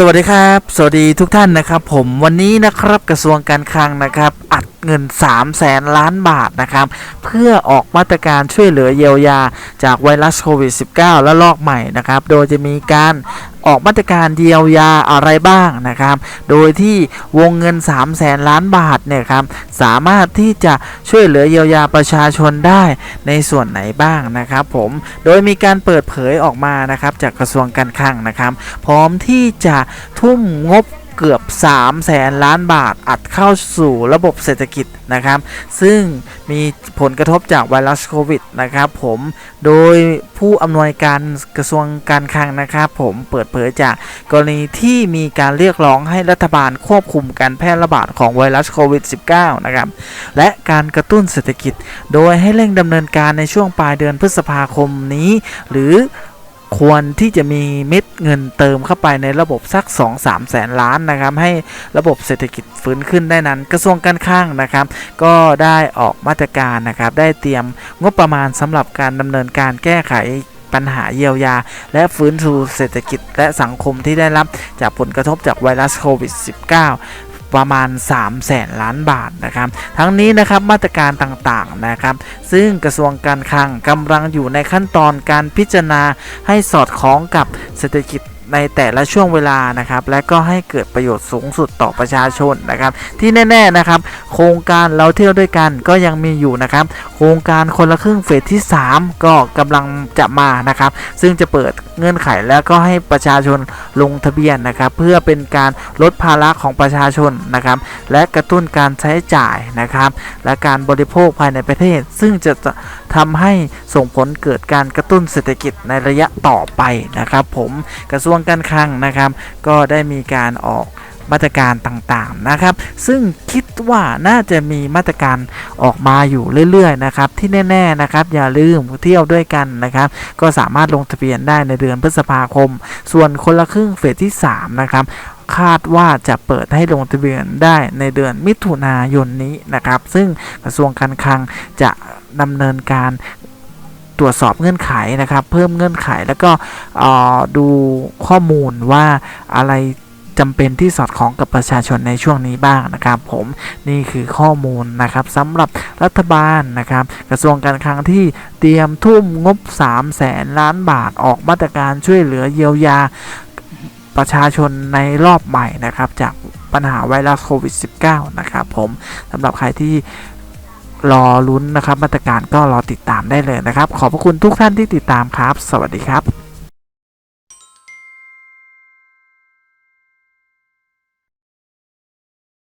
สวัสดีครับ สวัสดีทุกท่านนะครับ ผมวันนี้นะครับกระทรวงการคลังนะครับ อัด เงิน 3 0 0แสนล้านบาทนะครับ เพื่อออกมาตรการช่วยเหลือเยียวยาจากไวรัสโควิด -19 และลอกใหม่นะครับ โดยจะมีการออกมาตรการเยียวยาอะไรบ้างนะครับ โดยที่วงเงิน 3 0 0แสนล้านบาทเนี่ยครับ สามารถที่จะช่วยเหลือเยียวยาประชาชนได้ในส่วนไหนบ้างนะครับผม โดยมีการเปิดเผยออกมานะครับจากกระทรวงการคลังนะครับ พร้อมที่จะทุ่มงบ เกือบ3แสนล้านบาทอัดเข้าสู่ระบบเศรษฐกิจนะครับ ซึ่งมีผลกระทบจากไวรัสโควิดนะครับผมโดยผู้อำนวยการกระทรวงการคลังนะครับผมเปิดเผยจากกรณีที่มีการเรียกร้องให้รัฐบาลควบคุมการแพร่ระบาดของไวรัสโควิด -19 นะครับและการกระตุ้นเศรษฐกิจ โดยให้เร่งดำเนินการในช่วงปลายเดือนพฤษภาคมนี้ หรือ ควรที่จะมีเม็ดเงินเติมเข้าไปในระบบสัก 2-3 แสนล้านนะครับ ให้ระบบเศรษฐกิจฟื้นขึ้นได้นั้น กระทรวงการคลังนะครับ ก็ได้ออกมาตรการนะครับ ได้เตรียมงบประมาณสำหรับการดำเนินการแก้ไขปัญหาเยียวยา และฟื้นฟูเศรษฐกิจและสังคมที่ได้รับจากผลกระทบจากไวรัสโควิด -19 ประมาณ3แสนล้านบาทนะครับ ทั้งนี้นะครับมาตรการต่างๆนะครับ ซึ่งกระทรวงการคลังกำลังอยู่ในขั้นตอนการพิจารณาให้สอดคล้องกับเศรษฐกิจ ในแต่ละช่วงเวลานะครับ และก็ให้เกิดประโยชน์สูงสุดต่อประชาชนนะครับ ที่แน่ๆนะครับ โครงการเราเที่ยวด้วยกันก็ยังมีอยู่นะครับ โครงการคนละครึ่งเฟสที่ 3 ก็กำลังจะมานะครับ ซึ่งจะเปิดเงื่อนไขแล้วก็ให้ประชาชนลงทะเบียนนะครับ เพื่อเป็นการลดภาระของประชาชนนะครับ และกระตุ้นการใช้จ่ายนะครับ และการบริโภคภายในประเทศ ซึ่งจะทำให้ส่งผลเกิดการกระตุ้นเศรษฐกิจในระยะต่อไปนะครับ ผมกระทรวงการคลังนะครับ ก็ได้มีการออกมาตรการต่างๆนะครับ ซึ่งคิดว่าน่าจะมีมาตรการออกมาอยู่เรื่อยๆนะครับ ที่แน่ๆนะครับ อย่าลืมเที่ยวด้วยกันนะครับ ก็สามารถลงทะเบียนได้ในเดือนพฤษภาคม ส่วนคนละครึ่งเฟสที่3นะครับ คาดว่าจะเปิดให้ลงทะเบียนได้ในเดือนมิถุนายนนี้นะครับ ซึ่งกระทรวงการคลังจะดำเนินการตรวจสอบเงื่อนไขนะครับ เพิ่มเงื่อนไขแล้วก็ดูข้อมูลว่าอะไรจำเป็นที่สอดคล้องกับประชาชนในช่วงนี้บ้างนะครับ ผมนี่คือข้อมูลนะครับสำหรับรัฐบาลนะครับ กระทรวงการคลังที่เตรียมทุ่มงบ 3 0 0แสนล้านบาทออกมาตรการช่วยเหลือเยียวยา ประชาชนในรอบใหม่นะครับจากปัญหาไวรัสโควิด -19 นะครับผมสำหรับใครที่รอลุ้นนะครับมาตรการก็รอติดตามได้เลยนะครับ ขอบพระคุณทุกท่านที่ติดตามครับ สวัสดีครับ